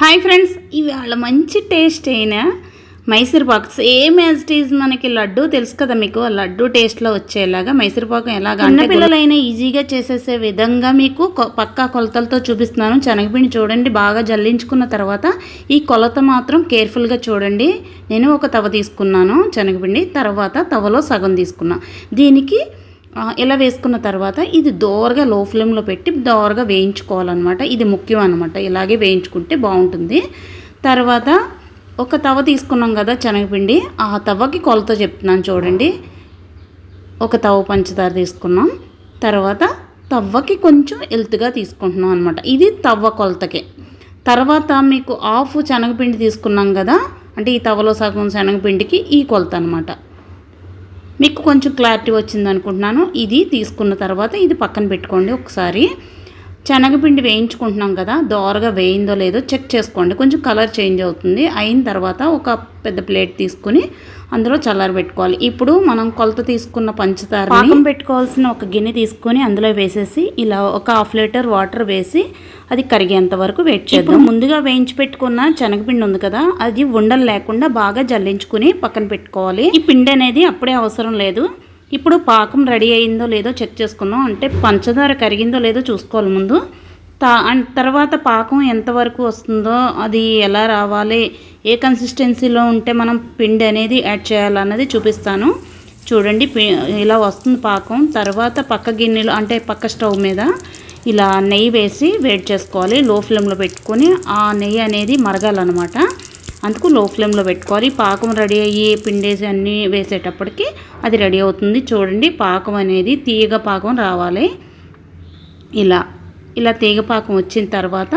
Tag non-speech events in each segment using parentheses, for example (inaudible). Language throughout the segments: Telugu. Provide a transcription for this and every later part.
హాయ్ ఫ్రెండ్స్ ఇవాళ మంచి టేస్ట్ అయిన Mysore pak. Same as it is మనకి లడ్డు తెలుసు కదా మీకు ఆ లడ్డు టేస్ట్లో వచ్చేలాగా మైసూర్ పాకం ఎలాగా అన్న పిల్లలైనా ఈజీగా చేసేసే విధంగా మీకు పక్కా కొలతలతో చూపిస్తున్నాను. శనగపిండి చూడండి బాగా జల్లించుకున్న తర్వాత ఈ కొలత మాత్రం కేర్ఫుల్గా చూడండి. నేను ఒక తవ తీసుకున్నాను శనగపిండి తర్వాత తవలో సగం తీసుకున్నా. దీనికి ఇలా వేసుకున్న తర్వాత ఇది దోరగా లో ఫ్లేమ్లో పెట్టి దోరగా వేయించుకోవాలన్నమాట. ఇది ముఖ్యం అనమాట ఇలాగే వేయించుకుంటే బాగుంటుంది. తర్వాత ఒక తవ తీసుకున్నాం కదా శనగపిండి. ఆ తవ్వకి కొలత చెప్తున్నాను చూడండి. ఒక తవ పంచదార తీసుకున్నాం. తర్వాత తవ్వకి కొంచెం ఎల్త్గా తీసుకుంటున్నాం అనమాట ఇది తవ్వ కొలతకే. తర్వాత మీకు ఆఫ్ శనగపిండి తీసుకున్నాం కదా. అంటే ఈ తవలో సగం శనగపిండికి ఈ కొలత అనమాట మీకు కొంచెం క్లారిటీ వచ్చింది అనుకుంటున్నాను. ఇది తీసుకున్న తర్వాత ఇది పక్కన పెట్టుకోండి ఒకసారి. శనగపిండి వేయించుకుంటున్నాం కదా దోరగా వేయిందో లేదో చెక్ చేసుకోండి. కొంచెం కలర్ చేంజ్ అవుతుంది. అయిన తర్వాత ఒక పెద్ద ప్లేట్ తీసుకుని అందులో చల్లారి పెట్టుకోవాలి. ఇప్పుడు మనం కొలత తీసుకున్న పంచదార పాకం పెట్టుకోవాల్సిన ఒక గిన్నె తీసుకొని అందులో వేసేసి ఇలా ఒక హాఫ్ లీటర్ వాటర్ వేసి అది కరిగేంత వరకు వెయిట్ చేద్దాం. ముందుగా వేయించి పెట్టుకున్న శనగపిండి ఉంది కదా అది ఉండలు లేకుండా బాగా జల్లించుకుని పక్కన పెట్టుకోవాలి. ఈ పిండి అనేది అప్పుడే అవసరం లేదు. ఇప్పుడు పాకం రెడీ అయిందో లేదో చెక్ చేసుకుందాం. అంటే పంచదార కరిగిందో లేదో చూసుకోవాలి ముందు. తా అండ్ తర్వాత పాకం ఎంతవరకు వస్తుందో అది ఎలా రావాలి ఏ కన్సిస్టెన్సీలో ఉంటే మనం పిండి అనేది యాడ్ చేయాలన్నది చూపిస్తాను. చూడండి పి- ఇలా వస్తుంది పాకం. తర్వాత పక్క గిన్నెలో అంటే పక్క స్టవ్ మీద ఇలా నెయ్యి వేసి వేడి చేసుకోవాలి. లో ఫ్లేమ్లో పెట్టుకొని ఆ నెయ్యి అనేది మరగాలన్నమాట. అందుకు లో ఫ్లేమ్లో పెట్టుకోవాలి. పాకం రెడీ అయ్యి పిండేసి అన్నీ వేసేటప్పటికి అది రెడీ అవుతుంది. చూడండి పాకం అనేది తీయగా పాకం రావాలి. ఇలా. ఇలా తీగపాకం వచ్చిన తర్వాత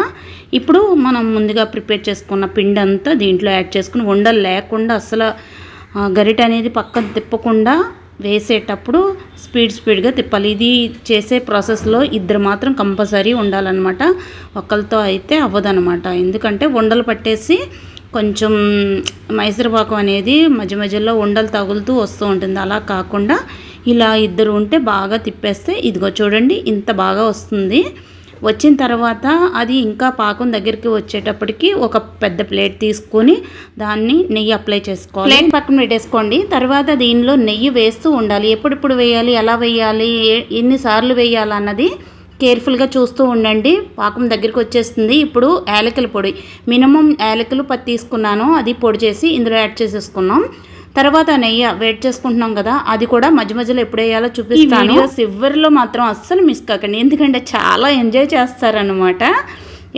ఇప్పుడు మనం ముందుగా ప్రిపేర్ చేసుకున్న పిండి అంతా దీంట్లో యాడ్ చేసుకుని ఉండలు లేకుండా అసలు గరిట అనేది పక్కన తిప్పకుండా వేసేటప్పుడు స్పీడ్ స్పీడ్గా తిప్పాలి. ఇది చేసే ప్రాసెస్లో ఇద్దరు మాత్రం కంపల్సరీ ఉండాలన్నమాట. ఒకరితో అయితే అవ్వదనమాట ఎందుకంటే ఉండలు పట్టేసి కొంచెం మైసూరుపాకం అనేది మధ్య మధ్యలో ఉండలు తగులుతూ వస్తూ ఉంటుంది. అలా కాకుండా ఇలా ఇద్దరు ఉంటే బాగా తిప్పేస్తే ఇదిగో చూడండి ఇంత బాగా వస్తుంది. వచ్చిన తర్వాత అది ఇంకా పాకం దగ్గరికి వచ్చేటప్పటికి ఒక పెద్ద ప్లేట్ తీసుకొని దాన్ని నెయ్యి అప్లై చేసుకోవాలి. ప్లేట్ పక్కన పెట్టేసుకోండి. తర్వాత దీనిలో నెయ్యి వేస్తూ ఉండాలి. ఎప్పుడెప్పుడు వేయాలి? ఎలా వేయాలి? ఎన్నిసార్లు వేయాలి అన్నది కేర్ఫుల్గా చూస్తూ ఉండండి. పాకం దగ్గరికి వచ్చేస్తుంది. ఇప్పుడు యాలకుల పొడి. మినిమం యాలకులు పది తీసుకున్నాను. అది పొడి చేసి ఇందులో యాడ్ చేసేసుకున్నాం. తర్వాత నెయ్యి వేట్ చేసుకుంటున్నాం కదా అది కూడా మధ్య మధ్యలో ఎప్పుడు వేయాలో చూపిస్తాను. చివరిలో మాత్రం అస్సలు మిస్ కాకండి. ఎందుకంటే చాలా ఎంజాయ్ చేస్తారనమాట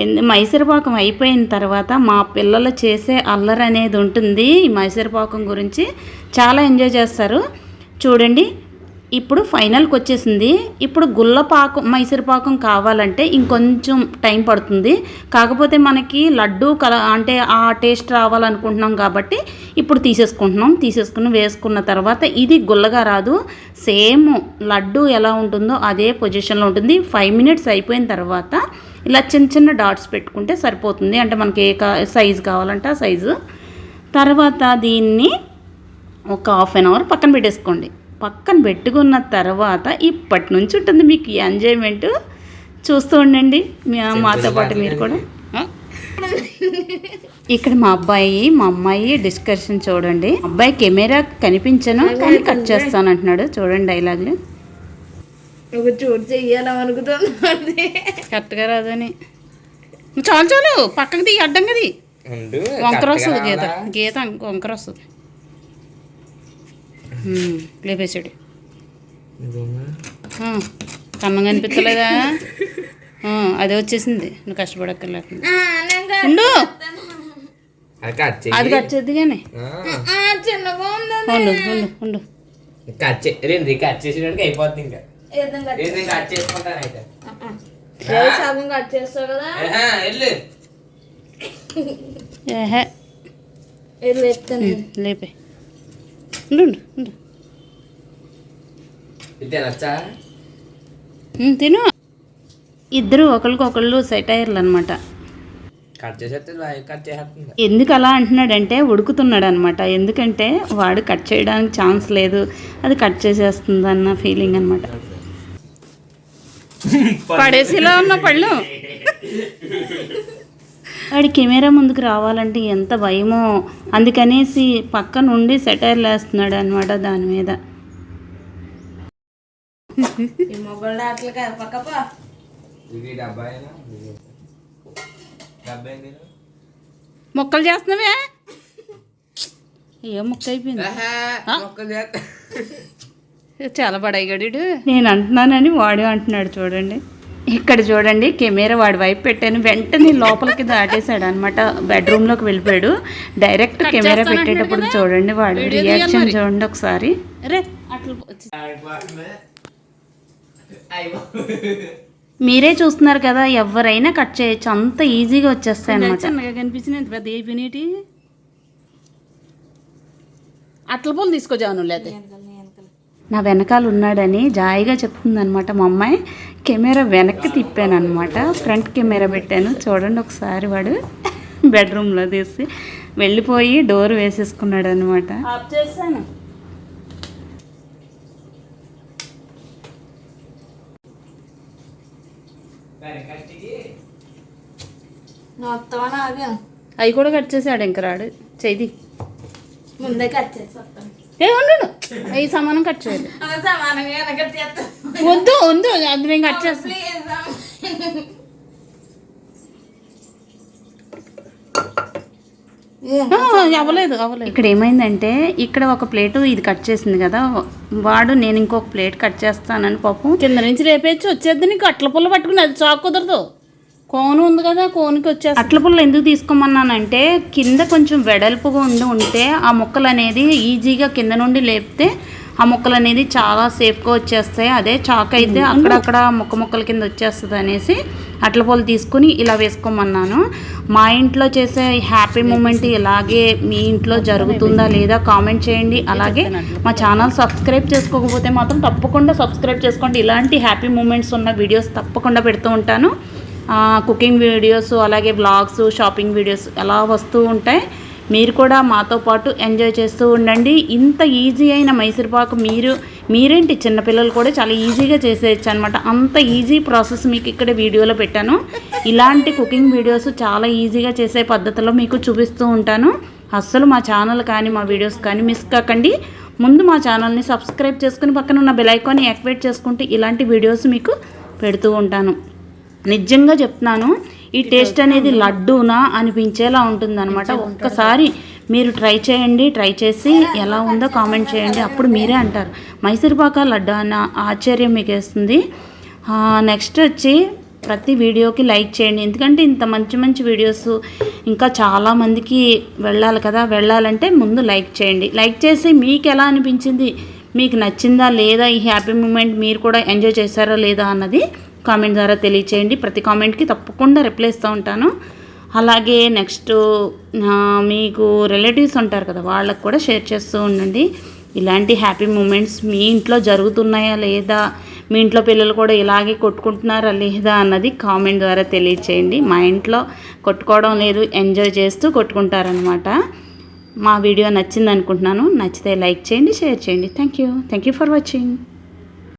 ఎందు మైసూరుపాకం అయిపోయిన తర్వాత మా పిల్లలు చేసే అల్లరి అనేది ఉంటుంది. ఈ మైసూరుపాకం గురించి చాలా ఎంజాయ్ చేస్తారు. చూడండి ఇప్పుడు ఫైనల్కి వచ్చేసింది ఇప్పుడు గుల్ల పాకం మైసూర్ పాకం కావాలంటే ఇంకొంచెం టైం పడుతుంది. కాకపోతే మనకి లడ్డు కల అంటే ఆ టేస్ట్ రావాలనుకుంటున్నాం కాబట్టి ఇప్పుడు తీసేసుకుంటున్నాం. తీసేసుకుని వేసుకున్న తర్వాత ఇది గుల్లగా రాదు. సేమ్ లడ్డు ఎలా ఉంటుందో అదే పొజిషన్లో ఉంటుంది. ఫైవ్ మినిట్స్ అయిపోయిన తర్వాత ఇలా చిన్న చిన్న డాట్స్ పెట్టుకుంటే సరిపోతుంది. అంటే మనకి ఏ సైజు కావాలంటే ఆ సైజు. తర్వాత దీన్ని ఒక హాఫ్ అన్ అవర్ పక్కన పెట్టేసుకోండి. పక్కన పెట్టుకున్న తర్వాత ఇప్పటి నుంచి ఉంటుంది. మీకు ఈ ఎంజాయ్మెంట్ చూస్తూ ఉండండి. మీ మాతో పాటు మీరు కూడా? ఇక్కడ మా అబ్బాయి మా అమ్మాయి డిస్కషన్ చూడండి. అబ్బాయి కెమెరా కనిపించను కానీ కట్ చేస్తాను అంటున్నాడు. చూడండి డైలాగులు ఒక చోటు చెయ్యాలనుకుతుంది కరెక్ట్గా రాదని. చాలు చాలు. పక్కకి దిగి అడ్డంగా ది ఉండు వంకర వస్తుంది గీత. గీత వంకర వస్తుంది. కన్నం కనిపించలేదా ఆ, అదే వచ్చేసింది. నువ్వు కష్టపడక్కర్లేకుండా ఉండు. అది కట్ చేద్ది కానీ ఉండు ఉండు ఉండు. కట్ చే రెండు కట్ చేసేటట్టుగా అయిపోద్ది ఇంకా. ఏదం కట్ రెండు నేను కట్ చేసుకుంటాను అయితే. ఏ సగం కట్ చేస్తావు కదా? ఆహా, వెళ్ళు. ఏహే. ఇది లేపుతాను? లేపే ఉండు ఉండు ఉండు ఇది తినచ్చా ఉమ్, తిను. ఇద్దరు ఒకరికొకళ్ళు సెటైర్లు అనమాట ఎందుకు అలా అంటున్నాడంటే ఉడుకుతున్నాడు అనమాట ఎందుకంటే వాడు కట్ చేయడానికి ఛాన్స్ లేదు. అది కట్ చేసేస్తుంది అన్న ఫీలింగ్ అనమాట పడేసిలా ఉన్న పళ్ళు. (laughs) వాడి కెమెరా ముందుకు రావాలంటే ఎంత భయమో. అందుకనేసి పక్క నుండి సెటైర్లు వేస్తున్నాడు అనమాట దాని మీద. మొక్కలు చేస్తున్నావే? ఏ మొక్క అయిపోయింది? చాలా పడైగడు నేను అంటున్నానని వాడు అంటున్నాడు చూడండి. ఇక్కడ చూడండి కెమెరా వాడి వైపు పెట్టాను. వెంటనే లోపలికి దాటేశాడు అనమాట. బెడ్రూమ్లోకి వెళ్ళిపోయాడు. డైరెక్ట్ కెమెరా పెట్టేటప్పుడు చూడండి వాడు రియాక్షన్ చూడండి ఒకసారి. మీరే చూస్తున్నారు కదా ఎవరైనా కట్ చేయొచ్చు. అంత ఈజీగా వచ్చేస్తాయి అనమాట పెద్ద అట్ల పూలు తీసుకో జాను లేదా నా వెనకాల ఉన్నాడని జాయిగా చెప్తుందనమాట మా అమ్మాయి. కెమెరా వెనక్కి తిప్పాను అనమాట ఫ్రంట్ కెమెరా పెట్టాను. చూడండి ఒకసారి వాడు బెడ్రూమ్లో తీసి వెళ్ళిపోయి డోర్ వేసేసుకున్నాడు అనమాట అవి కూడా కట్ చేసాడు ఇంక రాడు. చేయి ముందే కట్ చేసి ఏ ఉండు అవి సమానం కట్ చేయాలి. వద్దు వద్దు అది నేను కట్ చేస్తాను ఆ, అవ్వలేదు అవ్వలేదు. ఇక్కడ ఏమైందంటే ఇక్కడ ఒక ప్లేట్ ఇది కట్ చేసింది కదా వాడు నేను ఇంకొక ప్లేట్ కట్ చేస్తానని పాపం కింద నుంచి రేపేచ్చి వచ్చేద్ది నీకు అట్ల పుల్ల పట్టుకుని అది చాకు కుదరదు. కోను ఉంది కదా కోనుకి వచ్చేసి అట్ల పుల్ల ఎందుకు తీసుకోమన్నానంటే కింద కొంచెం వెడల్పుగా ఉండి ఉంటే ఆ ముక్కలు అనేది ఈజీగా కింద నుండి లేపితే ఆ ముక్కలు అనేది చాలా సేఫ్గా వచ్చేస్తాయి. అదే చాక్ అయితే అక్కడక్కడ ముక్క ముక్కల కింద వచ్చేస్తుంది అనేసి అట్ల పూలు తీసుకుని ఇలా వేసుకోమన్నాను. మా ఇంట్లో చేసే హ్యాపీ మూమెంట్ ఇలాగే మీ ఇంట్లో జరుగుతుందా లేదా కామెంట్ చేయండి. అలాగే మా ఛానల్ సబ్స్క్రైబ్ చేసుకోకపోతే మాత్రం తప్పకుండా సబ్స్క్రైబ్ చేసుకోండి. ఇలాంటి హ్యాపీ మూమెంట్స్ ఉన్న వీడియోస్ తప్పకుండా పెడుతూ ఉంటాను. కుకింగ్ వీడియోస్ అలాగే బ్లాగ్స్ షాపింగ్ వీడియోస్ ఎలా వస్తూ ఉంటాయి. మీరు కూడా మాతో పాటు ఎంజాయ్ చేస్తూ ఉండండి. ఇంత ఈజీ అయిన మైసూర్పాకు మీరు మీరేంటి చిన్నపిల్లలు కూడా చాలా ఈజీగా చేసేయచ్చు అనమాట అంత ఈజీ ప్రాసెస్ మీకు ఇక్కడ వీడియోలో పెట్టాను. ఇలాంటి కుకింగ్ వీడియోస్ చాలా ఈజీగా చేసే పద్ధతిలో మీకు చూపిస్తూ ఉంటాను. అస్సలు మా ఛానల్ కానీ మా వీడియోస్ కానీ మిస్ కాకండి. ముందు మా ఛానల్ని సబ్స్క్రైబ్ చేసుకుని పక్కన ఉన్న బెల్ ఐకాన్ని యాక్టివేట్ చేసుకుంటే ఇలాంటి వీడియోస్ మీకు పెడుతూ ఉంటాను. నిజంగా చెప్తున్నాను ఈ టేస్ట్ అనేది లడ్డూనా అనిపించేలా ఉంటుందన్నమాట. ఒక్కసారి మీరు ట్రై చేయండి ట్రై చేసి ఎలా ఉందో కామెంట్ చేయండి. అప్పుడు మీరే అంటారు. మైసూర్పాక లడ్డు అన్న ఆశ్చర్యం మీకు వేస్తుంది నెక్స్ట్ వచ్చి ప్రతి వీడియోకి లైక్ చేయండి. ఎందుకంటే ఇంత మంచి మంచి వీడియోస్ ఇంకా చాలామందికి వెళ్ళాలి కదా. వెళ్ళాలంటే ముందు లైక్ చేయండి. లైక్ చేసి మీకు ఎలా అనిపించింది? మీకు నచ్చిందా లేదా? ఈ హ్యాపీ మూమెంట్ మీరు కూడా ఎంజాయ్ చేశారా లేదా అన్నది కామెంట్ ద్వారా తెలియచేయండి. ప్రతి కామెంట్కి తప్పకుండా రిప్లై ఇస్తూ ఉంటాను. అలాగే నెక్స్ట్ మీకు రిలేటివ్స్ ఉంటారు కదా వాళ్ళకు కూడా షేర్ చేస్తూ ఉండండి. ఇలాంటి హ్యాపీ మూమెంట్స్ మీ ఇంట్లో జరుగుతున్నాయా లేదా మీ ఇంట్లో పిల్లలు కూడా ఇలాగే కొట్టుకుంటున్నారా లేదా అన్నది కామెంట్ ద్వారా తెలియచేయండి. మా ఇంట్లో కొట్టుకోవడం లేదు ఎంజాయ్ చేస్తూ కొట్టుకుంటారనమాట మా వీడియో నచ్చింది అనుకుంటున్నాను నచ్చితే లైక్ చేయండి షేర్ చేయండి. Thank you. Thank you for watching.